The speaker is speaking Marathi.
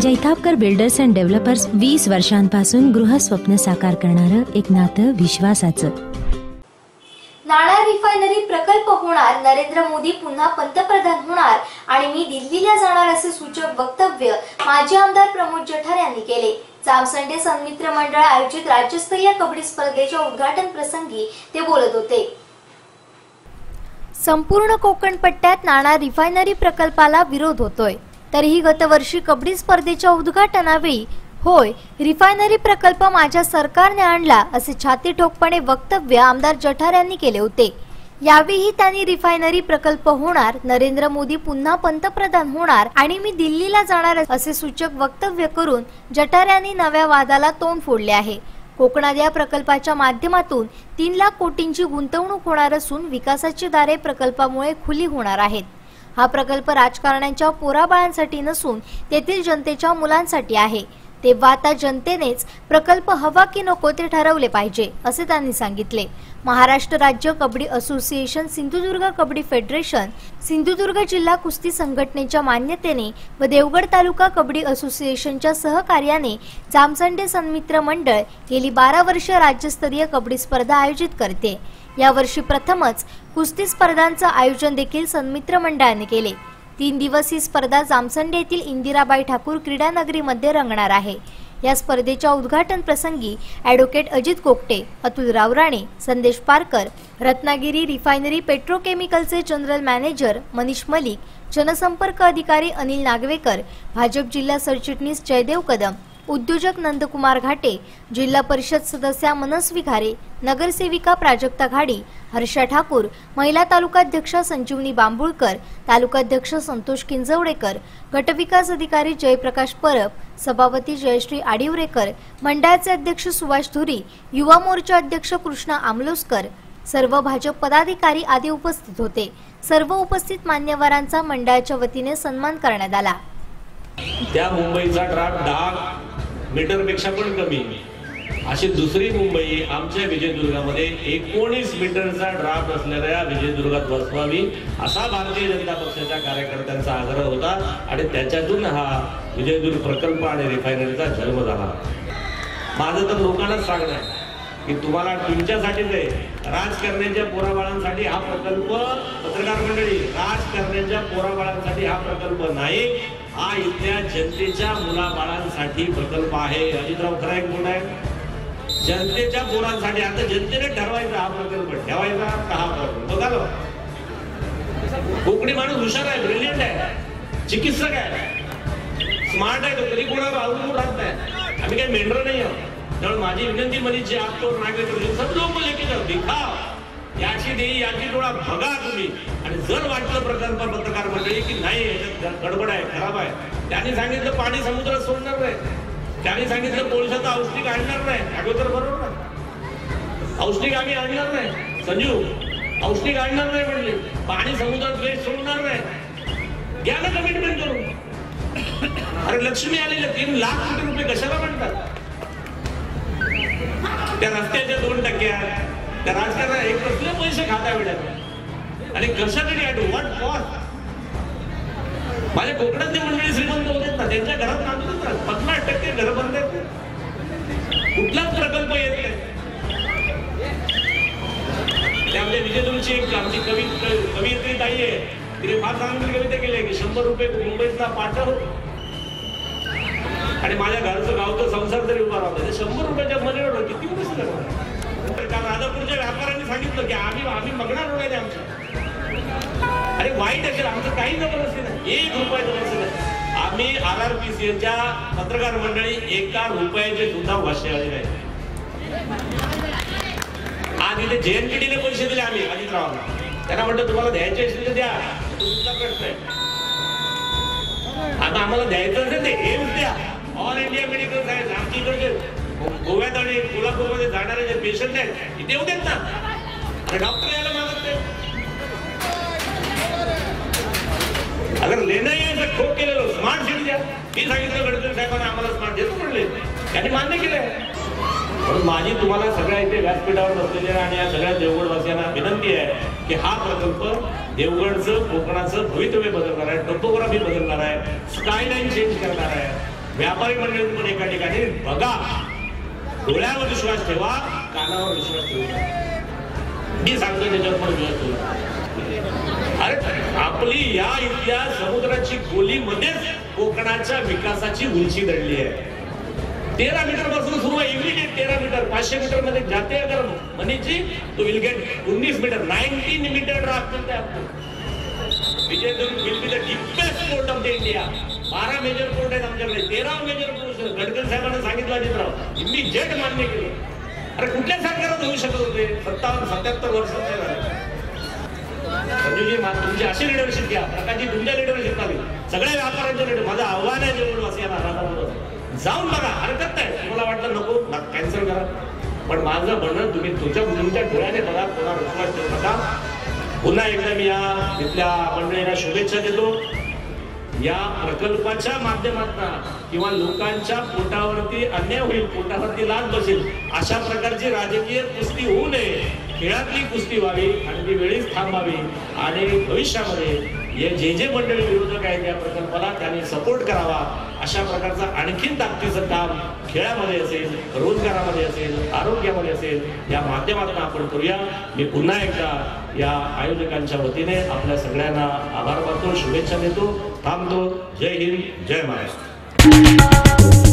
जैतापकर बिल्डर्स अँड डेव्हलपर्स वीस वर्षांपासून गृहस्वप्न साकार करणारं एक नातं विश्वासाचं. नाणार रिफायनरी प्रकल्प होणार नरेंद्र मोदी पुन्हा पंतप्रधान होणार आणि मी दिल्लीला जाणार असे सूचक वक्तव्य माजी आमदार प्रमोद जठार यांनी केले. जामसंडे सन्मित्र मंडळ आयोजित राज्यस्तरीय कबड्डी स्पर्धेच्या उद्घाटन प्रसंगी ते बोलत होते. संपूर्ण कोकण पट्ट्यात नाणार रिफायनरी प्रकल्पाला विरोध होतोय. तरीही गतवर्षी कबड्डी स्पर्धेच्या उद्घाटनावेळी होय रिफायनरी प्रकल्प माझ्या सरकारने आणला असे छाती ठोकपणे वक्तव्य आमदार जठार यांनी केले होते. यावेळी त्यांनी रिफायनरी प्रकल्प होणार नरेंद्र मोदी पुन्हा पंतप्रधान होणार आणि मी दिल्लीला जाणार असे सूचक वक्तव्य करून जठार यांनी नव्या वादाला तोंड फोडले आहे. कोकणात या प्रकल्पाच्या माध्यमातून तीन लाख कोटींची गुंतवणूक होणार असून विकासाची दारे प्रकल्पामुळे खुली होणार आहेत. हा प्रकल्प राजकारण्यांच्या पोराबाळांसाठी नसून तेथील जनतेच्या मुलांसाठी आहे. तेव्हा आता जनतेनेच प्रकल्प हवा की नको ते ठरवले पाहिजे असे त्यांनी सांगितले. महाराष्ट्र राज्य कबड्डी असोसिएशन सिंधुदुर्ग कबड्डी फेडरेशन सिंधुदुर्ग जिल्हा कुस्ती संघटनेच्या मान्यतेने व देवगड तालुका कबड्डी असोसिएशनच्या सहकार्याने जामसंडे सन्मित्र मंडळ गेली बारा वर्ष राज्यस्तरीय कबड्डी स्पर्धा आयोजित करते. यावर्षी प्रथमच कुस्ती स्पर्धांचं आयोजन देखील सन्मित्र मंडळाने केले. तीन दिवस ही स्पर्धा जामसंडे येथील इंदिराबाई ठाकूर क्रीडा नगरीमध्ये रंगणार आहे. या स्पर्धेच्या उद्घाटन प्रसंगी ॲडव्होकेट अजित कोकटे अतुल रावराणे संदेश पारकर रत्नागिरी रिफायनरी पेट्रोकेमिकलचे जनरल मॅनेजर मनीष मलिक जनसंपर्क अधिकारी अनिल नागवेकर भाजप जिल्हा सरचिटणीस जयदेव कदम उद्योजक नंदकुमार घाटे जिल्हा परिषद सदस्या मनस्वी घारे नगरसेविका प्राजक्ता घाडी हर्षा ठाकूर महिला तालुकाध्यक्ष संजीवनी बांबुळकर तालुकाध्यक्ष संतोष किंजवडेकर गटविकास अधिकारी जयप्रकाश परब सभापती जयश्री आडिवरेकर मंडळाचे अध्यक्ष सुभाष धुरी युवा मोर्चा अध्यक्ष कृष्णा आमलोसकर सर्व भाजप पदाधिकारी आदी उपस्थित होते. सर्व उपस्थित मान्यवरांचा मंडळाच्या वतीने सन्मान करण्यात आला. त्या मुंबईचा ड्राफ्ट दहा मीटरपेक्षा पण कमी. अशी दुसरी मुंबई आमच्या विजयदुर्गामध्ये एकोणीस मीटरचा ड्राफ्ट असलेल्या विजयदुर्गात बसवावी असा भारतीय जनता पक्षाच्या कार्यकर्त्यांचा आग्रह होता आणि त्याच्यातून हा विजयदुर्ग प्रकल्प आणि रिफायनरीचा जन्म झाला. माझं तर लोकांनाच सांगणं आहे. की तुम्हाला तुमच्यासाठीच आहे राजकारण्याच्या पोराबाळांसाठी हा प्रकल्प पत्रकार मंडळी राजकारण्याच्या पोराबाळांसाठी हा प्रकल्प नाही. हा इथल्या जनतेच्या मुलाबाळांसाठी प्रकल्प आहे. अजितराव खरा एक बोल आहे. जनतेच्या पोरांसाठी आता जनतेने ठरवायचा हा प्रकल्प. ठेवायचा का हा प्रकल्प? बघा कोकणी माणूस हुशार आहे ब्रिलियंट आहे चिकित्सक आहे. स्मार्ट आहे तो कधी कोणावर अवलंबून राहत नाही. आम्ही काही मेंढर नाही आहोत. त्यामुळे माझी विनंती म्हणजे आप तो नागरिक सर्व लोक लेके जाऊ दिखाव. याची देई याची डोळा बघा तुम्ही. आणि जर वाटलं प्रकल्प पत्रकार मंडळी की नाही याच्यात गडबड आहे खराब आहे. त्यांनी सांगितलं पाणी समुद्रात सोडणार नाही. त्यांनी सांगितलं कोळशाचं औष्णिक आणणार नाही. अगोदर बरोबर ना औष्णिक आम्ही आणणार नाही. संजू औष्णिक आणणार नाही म्हणले. पाणी समुद्रात वेस्ट सोडणार नाही. घ्या ना कमिटमेंट करून. अरे लक्ष्मी आलेले तीन लाख कोटी रुपये कशाला म्हणतात? त्या रस्त्याचे दोन टक्क्या त्या राजकारणात एक कसले पैसे खाता वेळात? आणि कशासाठी ॲट वॉट कॉस्ट माझ्या कोकणातले मंडळी श्रीमंत होते ना त्यांच्या घरात काम ना. पन्नास टक्के घर बंद कुठलाच प्रकल्प येत नाही. त्यामध्ये विजयदुर्गची एक आमची कवी कवयित्री ताई आहे. तिने फार चांगली कविता केली आहे की शंभर रुपये मुंबईतला पाठव आणि माझ्या घरचं गावचं संसार तरी उभा राहतो. शंभर रुपयाच्या मनीवर किती पैसे लागणार काल राजापूरच्या व्यापाऱ्यांनी सांगितलं की आम्ही आम्ही बघणार नाही आमच्या अरे वाईट असेल आमचं काही जबरदस्ती नाही. एक रुपया जबरदस्ती नाही. आम्ही आर आर पी सी एच्या पत्रकार मंडळी एका रुपयाचे सुद्धा वाशे आले नाही. आज इथे जेएनपीडीने पैसे दिले आम्ही अजितरावांना. त्यांना म्हटलं तुम्हाला द्यायचे असेल तर द्या. तुमचा प्रश्न आहे. आता आम्हाला द्यायचं असेल ते. इंडिया मेडिकल सायन्स आमच्या इकडचे गोव्यात आणि कोल्हापूरमध्ये जाणारे जे पेशंट आहेत इथे येऊ देत ना. अरे डॉक्टर यायला मागत नाही. अगर लेणं यायचं ठोक केलेलं स्मार्ट सिटी द्या. मी सांगितलं गडकरी साहेबांना आम्हाला स्मार्ट देतो म्हणले. त्यांनी मान्य केलंय. म्हणून माझी तुम्हाला सगळ्या इथे व्यासपीठावर बसलेल्या आणि या सगळ्या देवगडवासियांना विनंती आहे की हा प्रकल्प देवगडचं कोकणाचं भवितव्य बदलणार आहे. टोपोग्राफी बदलणार आहे. स्कायलाईन चेंज करणार आहे. व्यापारी मंडळी पण एका ठिकाणी बघा. डोळ्यावर विश्वास ठेवा कानावर विश्वास ठेवू मी सांगतो त्याच्यावर पण विश्वास ठेवा अरे आपली या इथल्या समुद्राची खोलीमध्येच कोकणाच्या विकासाची उंची दडली आहे. तेरा मीटरपासून सुरू आहे. इमिडिएट तेरा मीटर पाचशे मीटरमध्ये जाते अगर मनीची तो विल गेट उन्नीस मीटर नाईन्टीन मीटर ड्राफ्ट मिळते will be the deepest port of the India बारा मेजर कोर्ट आहेत आमच्याकडे. तेरा मेजर कोर्ट गडकरी साहेबांना सांगितलं अजितराव इमिजिएट मान्य केलं. अरे कुठल्या सरकारात होऊ शकत होते? सत्तावन्न सत्याहत्तर वर्ष संजूजी तुमची अशी लिडरशिप घ्या. प्रकाशजी तुमच्या लिडरशिप लागेल सगळ्या व्यापाऱ्यांच्या लिडर माझं आव्हान आहे जेवढवासियांना राधाबरोबर जाऊन बघा हरकत नाही. तुम्हाला वाटलं नको? कॅन्सल करा. पण माझं म्हणणं तुम्ही तुमच्या तुमच्या डोळ्याने बघा कोणा विश्वास ठेवू नका. पुन्हा एकदा मी या इथल्या मंडळींना शुभेच्छा देतो. या प्रकल्पाच्या माध्यमातून किंवा लोकांच्या पोटावरती अन्याय होईल पोटावरती लाच बसेल अशा प्रकारची राजकीय कुस्ती होऊ नये. खेळातली कुस्ती व्हावी आणि ती वेळीच थांबावी आणि भविष्यामध्ये हे जे जे मंडळी विरोधक आहेत या प्रकल्पाला त्यांनी सपोर्ट करावा. अशा प्रकारचं आणखीन ताकदीचं काम खेळामध्ये असेल रोजगारामध्ये असेल आरोग्यामध्ये असेल या माध्यमातून आपण करूया. मी पुन्हा एकदा या आयोजकांच्या वतीने आपल्या सगळ्यांना आभार मानतो शुभेच्छा देतो. थांबतो. जय हिंद जय महाराष्ट्र.